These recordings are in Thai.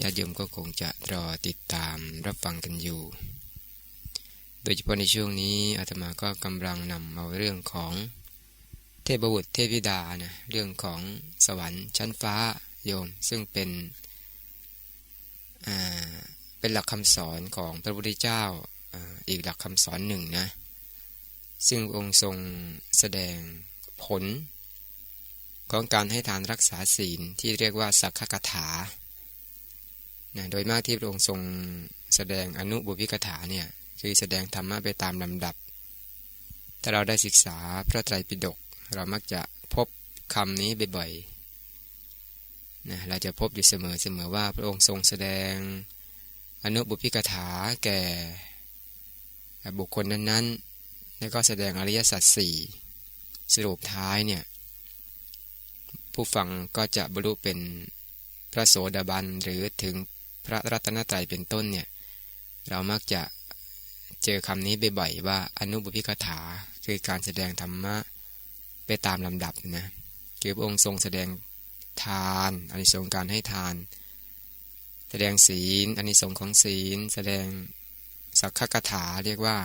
ญาติโยมก็คงจะรอติดตามรับฟังกันอยู่ โดยเฉพาะในช่วงนี้อาตมาก็กำลังนำเอาเรื่องของเทพบุตรเทพิดานะเรื่องของสวรรค์ชั้นฟ้าโยม ซึ่งเป็นเป็นหลักคำสอนของพระพุทธเจ้าออีกหลักคำสอนหนึ่งนะซึ่งองค์ทรงแสดงผล ของการให้ทานรักษาศีลที่เรียกว่าสักขกถา นะโดยมากที่พระองค์ทรงแสดงอนุบุพิกถาเนี่ยคือแสดงธรรมะไปตามลำดับ ถ้าเราได้ศึกษาพระไตรปิฎกเรามักจะพบคำนี้บ่อยๆนะเราจะพบอยู่เสมอเสมอว่าพระองค์ทรงแสดงอนุบุพิกถาแก่บุคคลนั้นๆ แล้วก็แสดงอริยสัจสี่สรุปท้ายเนี่ยผู้ฟังก็จะบรรลุเป็นพระโสดาบันหรือถึง พระรัตนตรัยเป็นต้นเนี่ยเรามักจะเจอคำนี้บ่อยๆว่าอนุบุพิกถาคือการแสดงธรรมะไปตามลำดับนะคือพระองค์ทรงแสดงทานอันนี้ทรงการให้ทาน แสดงศีลอันนี้ทรงของศีล แสดงสักขกถาเรียกว่า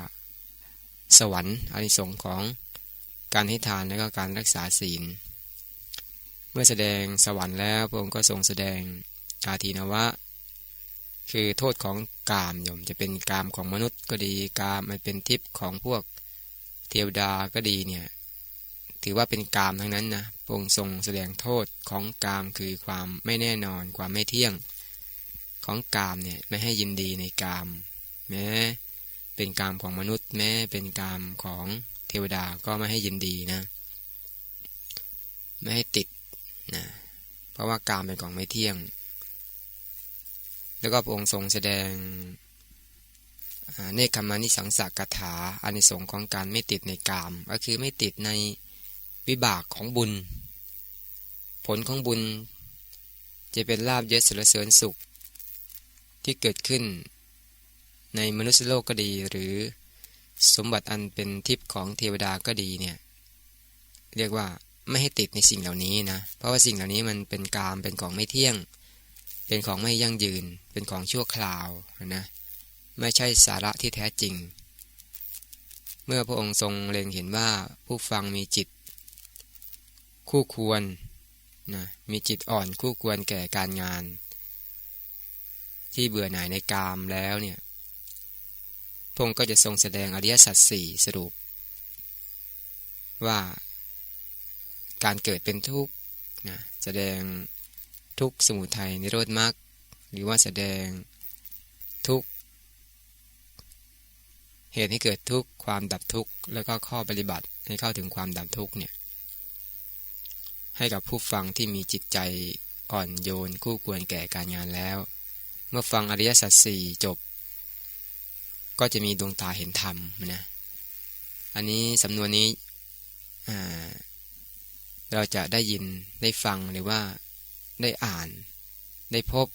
สวรรค์อันนี้ทรงของการให้ทานและก็การรักษาศีล เมื่อแสดงสวรรค์แล้วพระองค์ก็ทรงแสดงอาทีนวะ คือโทษของกามโยมจะเป็นกามของมนุษย์ก็ดีกามมันเป็นทิพย์ของพวกเทวดาก็ดีเนี่ยถือว่าเป็นกามทั้งนั้นนะพระองทรงแสดงโทษของกามคือความไม่แน่นอนความไม่เที่ยง ของกามเนี่ยไม่ให้ยินดีในกามแม้เป็นกามของมนุษย์แม้เป็นกามของเทวดาก็ไม่ให้ยินดีนะไม่ให้ติดนะเพราะว่ากามเป็นของไม่เที่ยง แล้วก็พระองค์ทรงแสดงเนคขมานิสังสกถาอานิสงส์ของการไม่ติดในกาม ก็คือไม่ติดในวิบากของบุญ ผลของบุญ จะเป็นลาบยศสรเสริญสุข ที่เกิดขึ้น ในมนุษยโลกก็ดี หรือสมบัติอันเป็นทิพย์ของเทวดาก็ดีเนี่ยเรียกว่าไม่ให้ติดในสิ่งเหล่านี้นะ เพราะว่าสิ่งเหล่านี้มันเป็นกามเป็นของไม่เที่ยง เป็นของไม่ยั่งยืน เป็นของชั่วคราวนะ ไม่ใช่สาระที่แท้จริง เมื่อพระองค์ทรงเล็งเห็นว่าผู้ฟังมีจิต คู่ควรนะมีจิตอ่อนคู่ควรแก่การงาน ที่เบื่อหน่ายในกามแล้วเนี่ยพระองค์ก็จะทรงแสดงอริยสัจสี่สรุป ว่าการเกิดเป็นทุกข์นะแสดง ทุกสมุทัยนิโรธมรรคหรือว่าแสดงทุกเหตุให้เกิดทุกความดับทุกแล้วก็ข้อปฏิบัติให้เข้าถึงความดับทุกเนี่ยให้กับผู้ฟังที่มีจิตใจอ่อนโยนคู่ควรแก่การงานแล้ว เมื่อฟังอริยสัจสี่จบ ก็จะมีดวงตาเห็นธรรมนะอันนี้สำนวนนี้เราจะได้ยินได้ฟังหรือว่า ได้อ่าน ได้พบ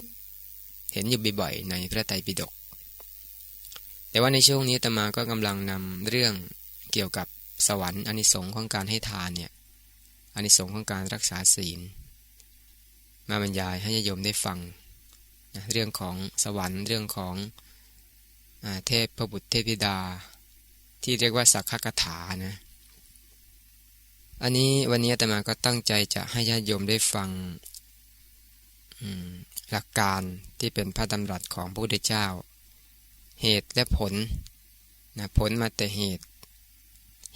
เห็นอยู่บ่อยๆในพระไตรปิฎกแต่ว่าในช่วงนี้ตมาก็กำลังนำเรื่องเกี่ยวกับสวรรค์อนิสงค์ของการให้ทานเนี่ยอนิสงค์ของการรักษาศีล มาบรรยายให้โยมได้ฟังนะเรื่องของสวรรค์เรื่องของอเทพพระบุตรเทพิดา ที่เรียกว่าสักขกถานะอันนี้วันนี้ตมาก็ตั้งใจจะให้ญาติโยมได้ฟัง หลักการที่เป็นพระดำรัสของพระพุทธเจ้า เหตุและผลนะผลมาแต่เหตุ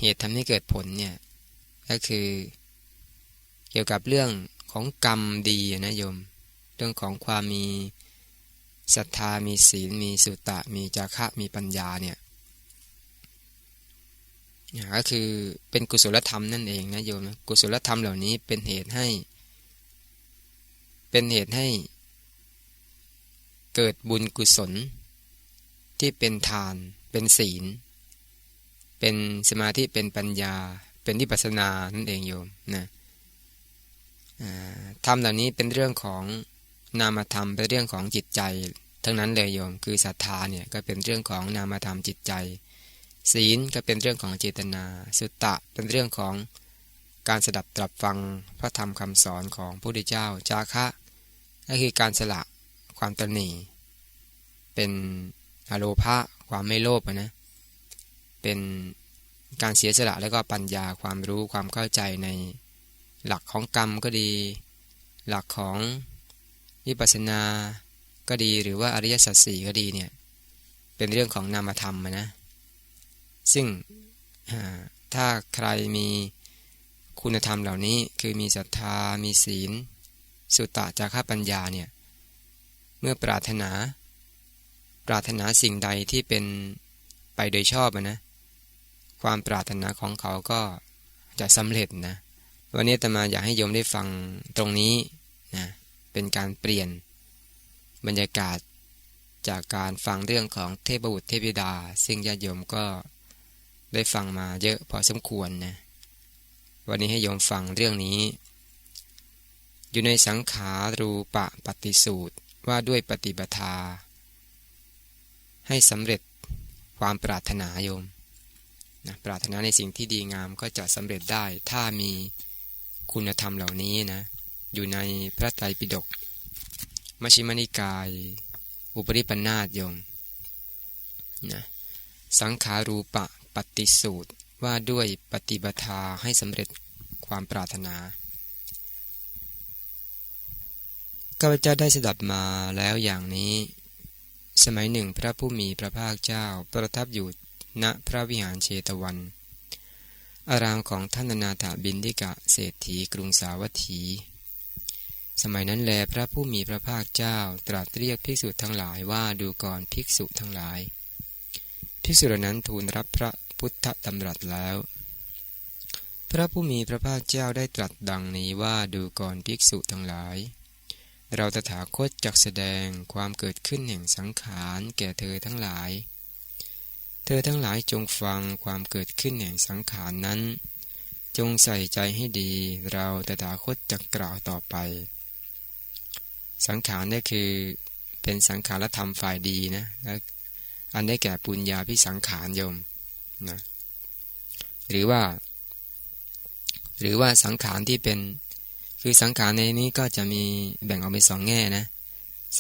เหตุทำให้เกิดผลเนี่ยก็คือเกี่ยวกับเรื่องของกรรมดีนะโยม เรื่องของความมีศรัทธามีศีล มีสุตะ มีจาระมีปัญญาเนี่ยก็คือเป็นกุศลธรรมนั่นเองนะโยมกุศลธรรมเหล่านี้เป็นเหตุให้ เป็นเหตุให้ เกิดบุญกุศล ที่เป็นทาน เป็นศีล เป็นสมาธิเป็นปัญญา เป็นวิปัสสนานั่นเองโยมนะธรรมเหล่านี้เป็นเรื่องของนามธรรมเป็นเรื่องของจิตใจ ทั้งนั้นเลยโยมคือศรัทธาเนี่ยก็เป็นเรื่องของนามธรรมจิตใจ ศีลก็เป็นเรื่องของเจตนา สุตตะเป็นเรื่องของ การสดับตรับฟังพระธรรมคำสอนของพระพุทธเจ้าจาคะก็คือการสละความตนีเป็นอโลภะความไม่โลภนะเป็นการเสียสละแล้วก็ปัญญาความรู้ความเข้าใจในหลักของกรรมก็ดี หลักของวิปัสสนาก็ดีหรือว่าอริยสัจสี่ก็ดีเนี่ยเป็นเรื่องของนามธรรมนะซึ่งถ้าใครมี คุณธรรมเหล่านี้คือมีศรัทธา มีศีล สุตตะจาระปัญญาเนี่ยเมื่อปรารถนา ปรารถนาสิ่งใดที่เป็นไปโดยชอบนะ ความปรารถนาของเขาก็จะสำเร็จนะ วันนี้ตมาอยากให้โยมได้ฟังตรงนี้นะเป็นการเปลี่ยนบรรยากาศจากการฟังเรื่องของเทพบุตรเทพิดา ซึ่งญาติโยมก็ได้ฟังมาเยอะพอสมควรนะ วันนี้ให้โยมฟังเรื่องนี้ อยู่ในสังขารูปะปฏิสูตรว่าด้วยปฏิบัติาให้สำเร็จความปรารถนาโยมนะปรารถนาในสิ่งที่ดีงามก็จะสำเร็จได้ถ้ามีคุณธรรมเหล่านี้นะอยู่ในพระไตรปิฎกมชิมนิกาย อุปริปันาตโยมนะสังขารูปะปฏิสูตร ว่าด้วยปฏิบัติให้สำเร็จความปรารถนาข้าพเจ้าได้สดับมาแล้วอย่างนี้ สมัยหนึ่งพระผู้มีพระภาคเจ้าประทับอยู่ณพระวิหารเชตวัน อารามของท่านนาถาบินทิกะเศรษฐีกรุงสาวัตถี สมัยนั้นแลพระผู้มีพระภาคเจ้าตรัสเรียกภิกษุทั้งหลายว่าดูก่อนภิกษุทั้งหลาย ภิกษุเหล่านั้นทูลรับพระ พุทธดำรัสแล้ว พระผู้มีพระภาคเจ้าได้ตรัสดังนี้ว่าดูก่อนภิกษุทั้งหลาย เราตถาคตจักแสดงความเกิดขึ้นแห่งสังขารแก่เธอทั้งหลาย เธอทั้งหลายจงฟังความเกิดขึ้นแห่งสังขารนั้น จงใส่ใจให้ดี เราตถาคตจะกล่าวต่อไป สังขารนี่คือเป็นสังขารธรรมฝ่ายดีนะและอันได้แก่ปุญญาพิสังขารยม นะหรือว่า หรือว่าสังขารที่เป็น คือสังขารในนี้ก็จะมีแบ่งออกเป็นสองแง่นะ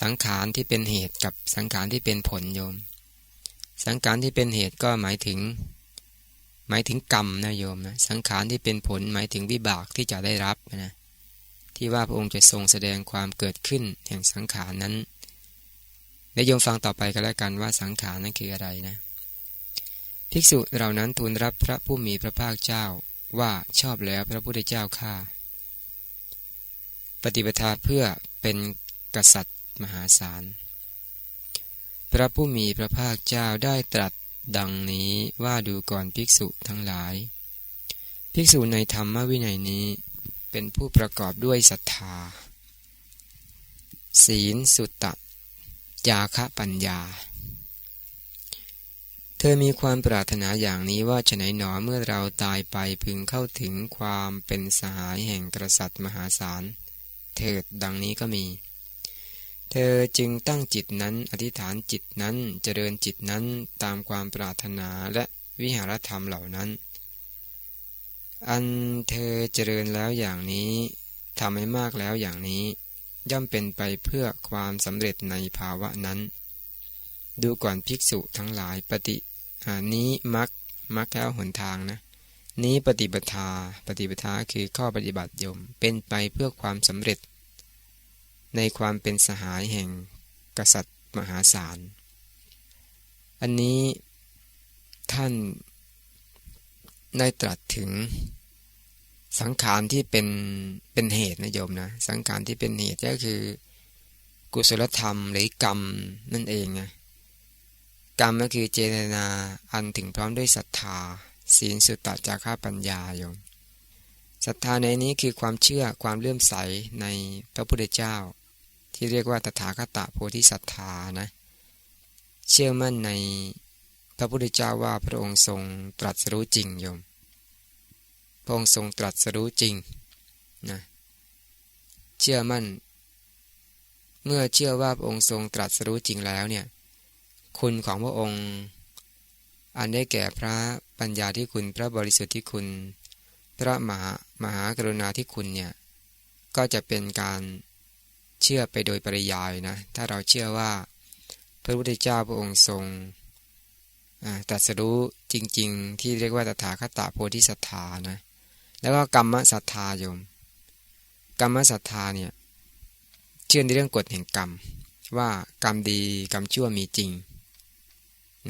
สังขารที่เป็นเหตุกับสังขารที่เป็นผลโยม สังขารที่เป็นเหตุก็หมายถึง หมายถึงกรรมนะโยมนะสังขารที่เป็นผลหมายถึงวิบากที่จะได้รับนะที่ว่าพระองค์จะทรงแสดงความเกิดขึ้นแห่งสังขารนั้นและโยมฟังต่อไปก็แล้วกันว่าสังขารนั้นคืออะไรนะ ภิกษุเหล่านั้นทูลรับพระผู้มีพระภาคเจ้าว่าชอบแล้วพระพุทธเจ้าข้าปฏิปทาเพื่อเป็นกษัตริย์มหาศาล พระผู้มีพระภาคเจ้าได้ตรัสดังนี้ว่าดูก่อนภิกษุทั้งหลาย ภิกษุในธรรมวินัยนี้เป็นผู้ประกอบด้วยศรัทธา ศีลสุตตะยาคะปัญญา ธอมีความปรารถนาอย่างนี้ว่าฉะไหนหนอเมื่อเราตายไปพึงเข้าถึงความเป็นสหายแห่งกษัตริย์มหาศาล เถิดดังนี้ก็มี เธอจึงตั้งจิตนั้นอธิษฐานจิตนั้นเจริญจิตนั้นตามความปรารถนาและวิหารธรรมเหล่านั้น อันเธอเจริญแล้วอย่างนี้ทำให้มากแล้วอย่างนี้ ย่อมเป็นไปเพื่อความสำเร็จในภาวะนั้น ดูก่อนภิกษุทั้งหลายปฏิ นี้มักมักแล้วหนทางนะ นี้ปฏิบัติาปฏิบัติคือข้อปฏิบัติยม เป็นไปเพื่อความสำเร็จ ในความเป็นสหายแห่งกษัตริย์มหาศาล อันนี้ท่านได้ตรัสถึงสังขารที่เป็นเป็นเหตุนะโยมนะ สังขารที่เป็นเหตุก็คือ กุศลธรรมหรือกรรมนั่นเองนะ กรรมก็คือเจตนาอันถึงพร้อมด้วยศรัทธา ศีลสุตตะจาระปัญญาโยมศรัทธาในนี้คือความเชื่อความเลื่อมใสในพระพุทธเจ้า ที่เรียกว่าตถาคตโพธิศรัทธานะเชื่อมั่นในพระพุทธเจ้าว่าพระองค์ทรงตรัสรู้จริงโยม พระองค์ทรงตรัสรู้จริงนะเชื่อมั่น เมื่อเชื่อว่าพระองค์ทรงตรัสรู้จริงแล้วเนี่ย คุณของพระองค์ อันได้แก่พระปัญญาที่คุณพระบริสุทธิ์ที่คุณ พระมหามหากรุณาที่คุณเนี่ยก็จะเป็นการเชื่อไปโดยปริยายนะถ้าเราเชื่อว่าพระพุทธเจ้าพระองค์ทรงตรัสรู้จริง ๆ ที่เรียกว่าตถาคตโพธิสัตธานะแล้วก็กรรมศรัทธาโยม กรรมศรัทธาเนี่ยเชื่อในเรื่องกฎแห่งกรรม ว่ากรรมดีกรรมชั่วมีจริง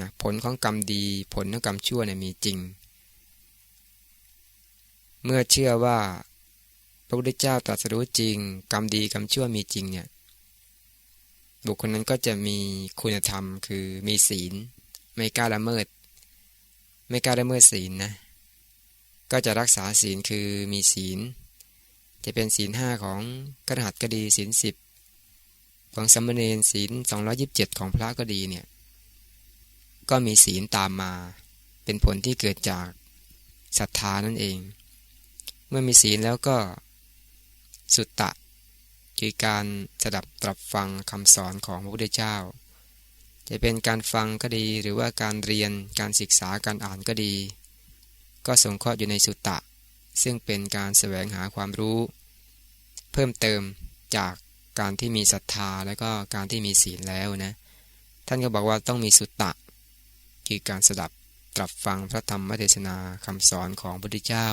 นะผลของกรรมดีผลของกรรมชั่วเนี่ยมีจริง เมื่อเชื่อว่าพระพุทธเจ้าตรัสรู้จริง กรรมดีกรรมชั่วมีจริงเนี่ยบุคคลนั้นก็จะมีคุณธรรมคือมีศีล ไม่กล้าละเมิด ไม่กล้าละเมิดศีลนะก็จะรักษาศีลคือมีศีล จะเป็นศีลห้าของกระหัตก็ดีศีลสิบของสัมมเนรศีลสองยิบเจ็ดของพระก็ดีเนี่ย ก็มีศีลตามมา เป็นผลที่เกิดจากศรัทธานั่นเอง เมื่อมีศีลแล้วก็สุตตะคือการสดับตรับฟังคำสอนของพระพุทธเจ้า จะเป็นการฟังก็ดีหรือว่าการเรียนการศึกษาการอ่านก็ดี ก็สงเคราะห์อยู่ในสุตตะ ซึ่งเป็นการแสวงหาความรู้ เพิ่มเติมจากการที่มีศรัทธาและก็การที่มีศีลแล้วนะ ท่านก็บอกว่าต้องมีสุตตะ คือการสดับตรับฟังพระธรรมเทศนาคำสอนของพระพุทธเจ้า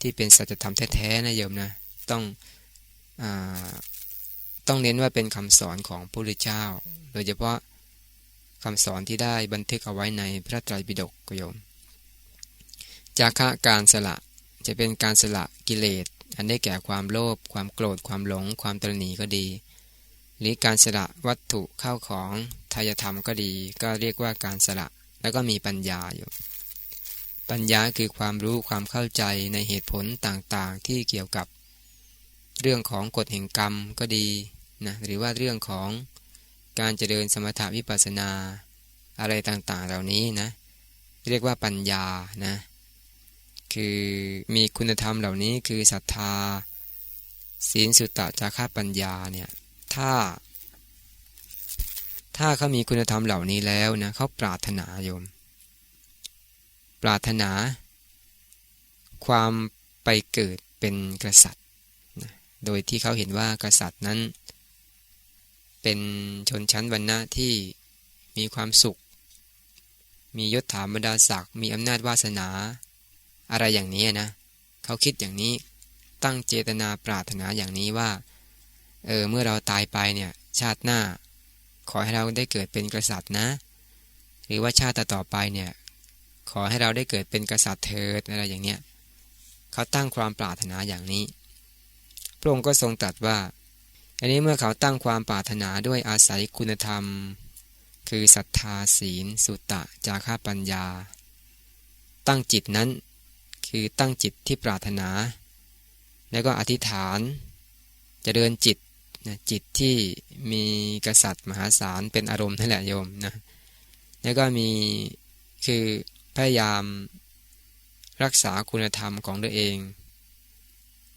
ที่เป็นสัจธรรมแท้ๆนะโยมนะต้องอต้องเน้นว่าเป็นคำสอนของพระพุทธเจ้า โดยเฉพาะคำสอนที่ได้บันทึกเอาไว้ในพระไตรปิฎกโยมจาคะการสละจะเป็นการสละกิเลส อันได้แก่ความโลภความโกรธความหลง ความตรณีก็ดี หรือการสละวัตถุเข้าของ ยธรรมก็ดี ก็เรียกว่าการสละ แล้วก็มีปัญญาอยู่ ปัญญาคือความรู้ความเข้าใจในเหตุผลต่างๆ ที่เกี่ยวกับ เรื่องของกฎแห่งกรรมก็ดีนะหรือว่าเรื่องของการเจริญสมถาวิปัสสนาอะไรต่างๆ เหล่านี้นะ เรียกว่าปัญญานะคือมีคุณธรรมเหล่านี้คือศรัทธา ศีลสุตตะจาระปัญญาเนี่ยถ้า ถ้าเขามีคุณธรรมเหล่านี้แล้วนะเขาปรารถนาโยม ปรารถนา ความไปเกิดเป็นกษัตริย์นะโดยที่เขาเห็นว่ากษัตริย์นั้น เป็นชนชั้นวรรณะที่มีความสุข มียศถาบรรดาศักดิ์มีอำนาจวาสนา อะไรอย่างนี้นะเขาคิดอย่างนี้ตั้งเจตนาปรารถนาอย่างนี้ว่าเออเมื่อเราตายไปเนี่ยชาติหน้า ขอให้เราได้เกิดเป็นกษัตริย์นะ หรือว่าชาติต่อไปเนี่ยขอให้เราได้เกิดเป็นกษัตริย์เถิดอะไรอย่างเนี้ยเขาตั้งความปรารถนาอย่างนี้ พระองค์ก็ทรงตรัสว่า อันนี้เมื่อเขาตั้งความปรารถนาด้วยอาศัยคุณธรรม คือศรัทธาศีล สุตตะ จาระปัญญา ตั้งจิตนั้น คือตั้งจิตที่ปรารถนา แล้วก็อธิษฐานจะเดินจิต นะจิตที่มีกษัตริย์มหาศาลเป็นอารมณ์นั่นแหละโยมนะแล้วก็มีคือพยายามรักษาคุณธรรมของตัวเอง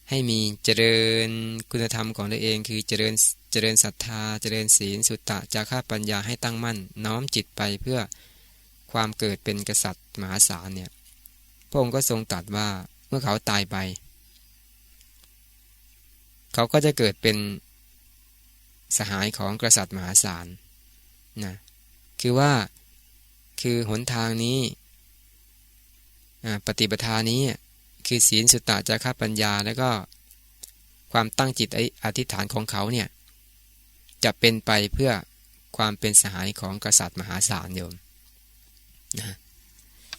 ให้มีเจริญคุณธรรมของตัวเอง คือเจริญเจริญศรัทธา เจริญศีลสุตตะจาระปัญญาให้ตั้งมั่น น้อมจิตไปเพื่อความเกิดเป็นกษัตริย์มหาศาลเนี่ยพระองค์ก็ทรงตรัสว่าเมื่อเขาตายไป เขาก็จะเกิดเป็น สหายของกษัตริย์มหาศาลนะคือว่าคือหนทางนี้ปฏิปทานี้คือศีลสุตตะจาระปัญญาแล้วก็ความตั้งจิตอธิษฐานของเขาเนี่ยจะเป็นไปเพื่อความเป็นสหายของกษัตริย์มหาศาลโยมนะ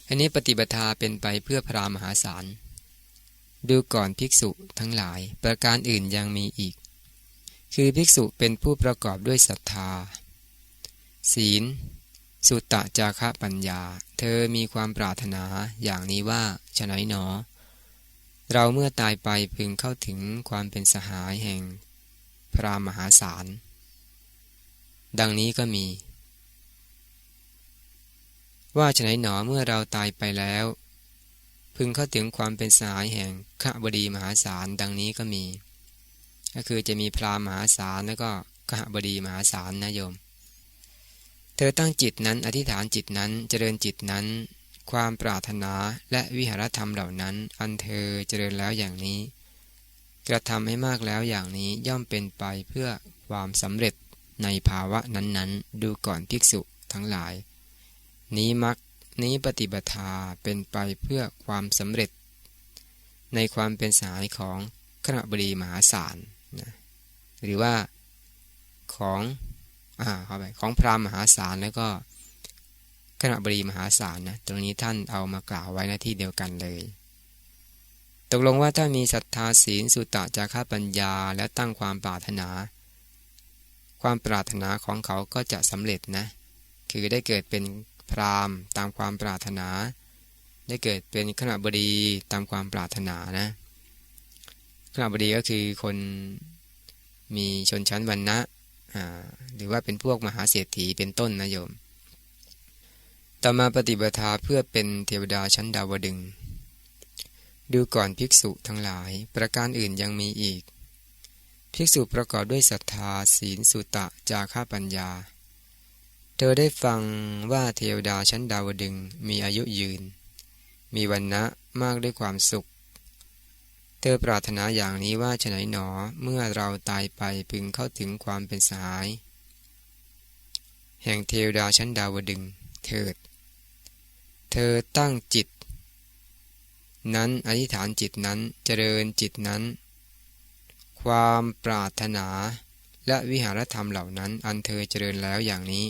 อันนี้ปฏิปทาเป็นไปเพื่อพระรามหาศาล ดูก่อนภิกษุทั้งหลาย ประการอื่นยังมีอีก คือภิกษุเป็นผู้ประกอบด้วยศรัทธา ศีล สุตตะจาระปัญญา เธอมีความปรารถนาอย่างนี้ว่าฉะไหนหนอ เราเมื่อตายไปพึงเข้าถึงความเป็นสหายแห่งพระมหาศาล ดังนี้ก็มี ว่าฉะไหนหนอเมื่อเราตายไปแล้ว พึงเข้าถึงความเป็นสหายแห่งขบดีมหาศาลดังนี้ก็มี ก็คือจะมีพราหมณ์มหาศาลแล้วก็ขบดีมหาศาลนะโยม เธอตั้งจิตนั้นอธิษฐานจิตนั้นเจริญจิตนั้น ความปรารถนาและวิหารธรรมเหล่านั้น อันเธอเจริญแล้วอย่างนี้ กระทำให้มากแล้วอย่างนี้ย่อมเป็นไปเพื่อความสำเร็จในภาวะนั้นๆ ดูก่อนภิกษุทั้งหลาย นี้มักนี้ปฏิบัติเป็นไปเพื่อความสำเร็จ ในความเป็นสายของขณะบดีมหาศาล นะหรือว่าของอ่าเข้าไปของพราหมณ์มหาศาลแล้วก็ขณะบดีมหาศาลนะตรงนี้ท่านเอามากล่าวไว้หน้าที่เดียวกันเลย ตกลงว่าถ้ามีศรัทธาศีลสุตตะจาระปัญญาและตั้งความปรารถนา ความปรารถนาของเขาก็จะสำเร็จนะคือได้เกิดเป็นพราหมณ์ตามความปรารถนา ได้เกิดเป็นขณะบดีตามความปรารถนานะ ขณะบดีก็คือคนมีชนชั้นวรรณะหรือว่าเป็นพวกมหาเศรษฐีเป็นต้นนะโยม ต่อมาปฏิบัติเพื่อเป็นเทวดาชั้นดาวดึง ดูก่อนภิกษุทั้งหลายประการอื่นยังมีอีก ภิกษุประกอบด้วยศรัทธาศีลสุตะ จาค่าปัญญา เธอได้ฟังว่าเทวดาชั้นดาวดึงมีอายุยืน มีวันนะมากด้วยความสุข เธอปรารถนาอย่างนี้ว่าฉะไหนหนอเมื่อเราตายไปพึงเข้าถึงความเป็นสหาย แห่งเทวดาชั้นดาวดึงเถิด เธอตั้งจิต นั้นอธิษฐานจิตนั้นเจริญจิตนั้น ความปรารถนาและวิหารธรรมเหล่านั้น อันเธอเจริญแล้วอย่างนี้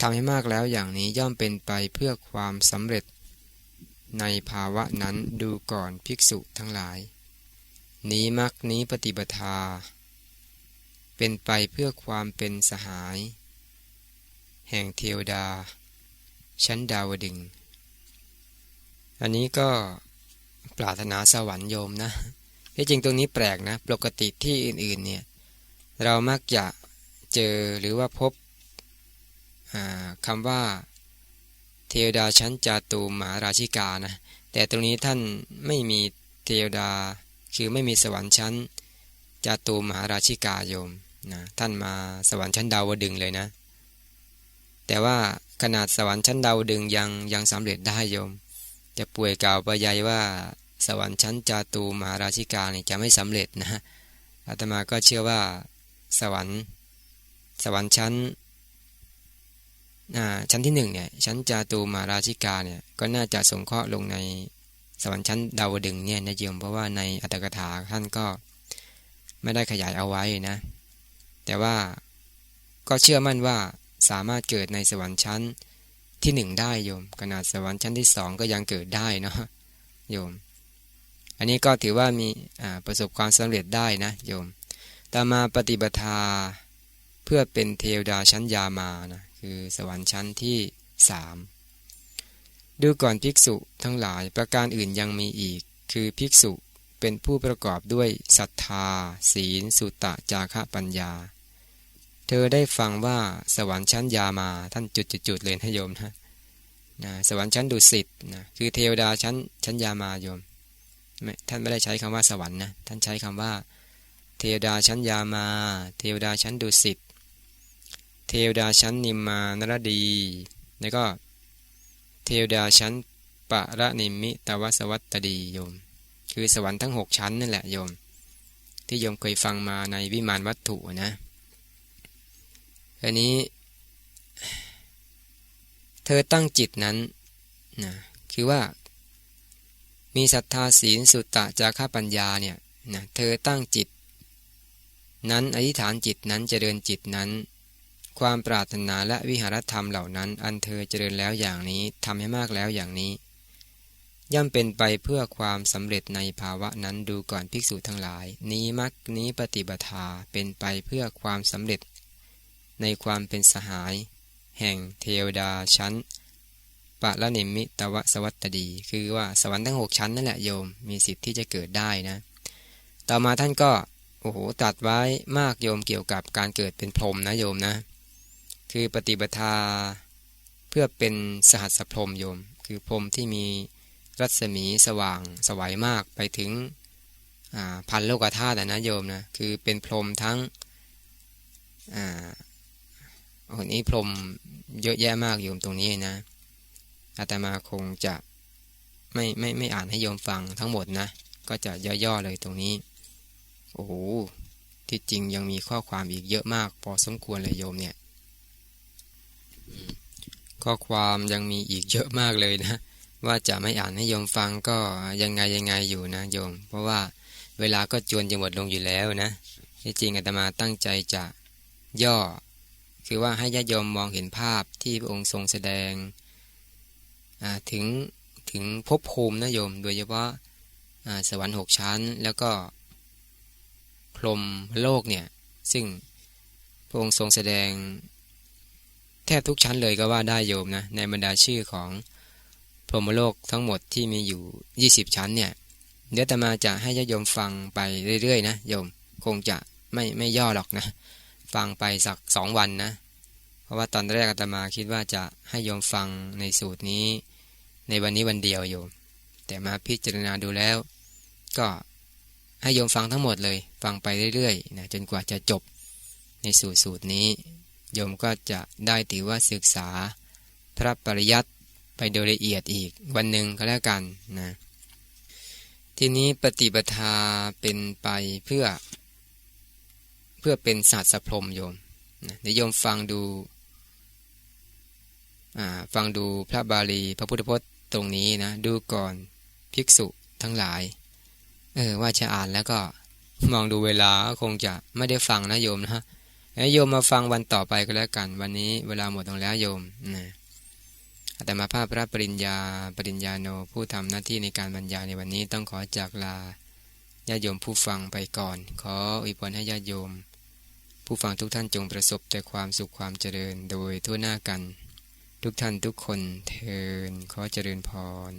ทำให้มากแล้วอย่างนี้ย่อมเป็นไปเพื่อความสำเร็จ ในภาวะนั้นดูก่อนภิกษุทั้งหลาย นี้มักนี้ปฏิบัติาเป็นไปเพื่อความเป็นสหาย แห่งเทวดา ชั้นดาวดึง อันนี้ก็ปรารถนาสวรรค์โยมนะที่จริงตรงนี้แปลกนะ ปกติที่อื่นๆเนี่ยเรามักจะเจอหรือว่าพบคำว่า เทวดาชั้นจาตูมหาราชิกานะแต่ตรงนี้ท่านไม่มีเทวดาคือไม่มีสวรรค์ชั้นจาตูมหาราชิกาโยมนะท่านมาสวรรค์ชั้นดาวดึงเลยนะ แต่ว่าขนาดสวรรค์ชั้นดาวดึงยังยังสำเร็จได้โยม จะป่วยกล่าวไปใหญ่ว่าสวรรค์ชั้นจาตูมหาราชิกาเนี่ยจะไม่สำเร็จนะอาตมาก็เชื่อว่าสวรรค์ สวรรค์ชั้น ชั้นที่หนึ่งเนี่ยชั้นจาตูมาราชิกาเนี่ยก็น่าจะสงเคราะห์ลงในสวรรค์ชั้นดาวดึงเนี่ยนะโยมเพราะว่าในอัตถกถาท่านก็ไม่ได้ขยายเอาไว้นะ แต่ว่าก็เชื่อมั่นว่าสามารถเกิดในสวรรค์ชั้นที่หนึ่งได้โยมขนาดสวรรค์ชั้นที่สองก็ยังเกิดได้เนาะโยม อันนี้ก็ถือว่ามีประสบความสำเร็จได้นะโยม ต่อมาปฏิบัติเพื่อเป็นเทวดาชั้นยามานะ คือสวรรค์ชั้นที่สามดูก่อนภิกษุทั้งหลายประการอื่นยังมีอีก คือภิกษุเป็นผู้ประกอบด้วยศรัทธา ศีล สุตะจาระปัญญา เธอได้ฟังว่าสวรรค์ชั้นยามาท่านจุดๆเลยนะโยมนะนะสวรรค์ชั้นดุสิตนะคือเทวดาชั้นชั้นยามาโยมท่านไม่ได้ใช้คำว่าสวรรค์นะท่านใช้คำว่า เทวดาชั้นยามา เทวดาชั้นดุสิต เทวดาชั้นนิมมานรดี แล้วก็เทวดาชั้นปะระนิมิตวสวัตตดีโยม คือสวรรค์ทั้งหกชั้นนั่นแหละโยม ที่โยมเคยฟังมาในวิมานวัตถุนะอันนี้ เธอตั้งจิตนั้นนะคือว่า มีศรัทธาศีลสุตตะจาระปัญญาเนี่ยนะเธอตั้งจิต นั้นอธิษฐานจิตนั้นเจริญจิตนั้น ความปรารถนาและวิหารธรรมเหล่านั้น อันเธอเจริญแล้วอย่างนี้ทำให้มากแล้วอย่างนี้ ย่อมเป็นไปเพื่อความสำเร็จในภาวะนั้นดูก่อนภิกษุทั้งหลาย นี้มักนี้ปฏิบัติเป็นไปเพื่อความสำเร็จ ในความเป็นสหาย แห่งเทวดาชั้นปะละนิมิตวสวัตดี คือว่าสวรรค์ทั้งหกชั้นนั่นแหละโยมมีสิทธิ์ที่จะเกิดได้นะ ต่อมาท่านก็โอ้โหตัดไว้มากโยมเกี่ยวกับการเกิดเป็นพรหมนะโยมนะ คือปฏิบัติเพื่อเป็นสหัสพรมโยม คือพรมที่มีรัศมีสว่างสวัยมากไปถึงพันโลกธาตุนะโยมนะคือเป็นพรมทั้งอ่าคนนี้พรมเยอะแยะมากโยมตรงนี้นะอาตมาคงจะไม่ไม่ไม่อ่านให้โยมฟังทั้งหมดนะ ก็จะย่อๆเลยตรงนี้ โอ้โหที่จริงยังมีข้อความอีกเยอะมาก พอสมควรเลยโยมเนี่ย ข้อความยังมีอีกเยอะมากเลยนะ ว่าจะไม่อ่านให้โยมฟังก็ยังไงยังไงอยู่นะโยม เพราะว่าเวลาก็จวนจะหมดลงอยู่แล้วนะที่จริงอาตมาตั้งใจจะย่อ คือว่าให้ญาติโยมมองเห็นภาพที่พระองค์ทรงแสดงถึงถึงภพภูมินะโยม โดยเฉพาะสวรรค์หกชั้น แล้วก็พรมโลกเนี่ย ซึ่งพระองค์ทรงแสดง แทบทุกชั้นเลยก็ว่าได้โยมนะ ในบรรดาชื่อของพรหมโลกทั้งหมดที่มีอยู่ 20 ชั้นเนี่ย เดี๋ยวตมาจะให้ญาโยมฟังไปเรื่อยๆนะโยมคงจะไม่ไม่ย่อหรอกนะ ฟังไปสักสองวันนะ เพราะว่าตอนแรกอาตมาคิดว่าจะให้โยมฟังในสูตรนี้ ในวันนี้วันเดียวโยม แต่มาพิจารณาดูแล้ว ก็ให้โยมฟังทั้งหมดเลย ฟังไปเรื่อยๆนะจนกว่าจะจบในสูตรสูตรนี้ โยมก็จะได้ถือว่าศึกษาพระปริยัติไปโดยละเอียดอีกวันหนึ่งก็แล้วกันนะทีนี้ปฏิปทาเป็นไปเพื่อ เพื่อเป็นศาสตร์สพรมโยมนะเดี๋ยวโยมฟังดูฟังดูพระบาลีพระพุทธพจน์ตรงนี้นะ ดูก่อนภิกษุทั้งหลาย เออว่าจะอ่านแล้วก็มองดูเวลาคงจะไม่ได้ฟังนะโยมนะ โยมมาฟังวันต่อไปก็แล้วกัน วันนี้เวลาหมดลงแล้วโยมนะแต่มาภาพพระปริญญาปริญญาโนผู้ทำหน้าที่ในการบรรยายในวันนี้ต้องขอจากลาญาติโยมผู้ฟังไปก่อน ขออวยพรให้ญาติโยม ผู้ฟังทุกท่านจงประสบแต่ความสุขความเจริญโดยทั่วหน้ากัน ทุกท่านทุกคนเทินขอเจริญพร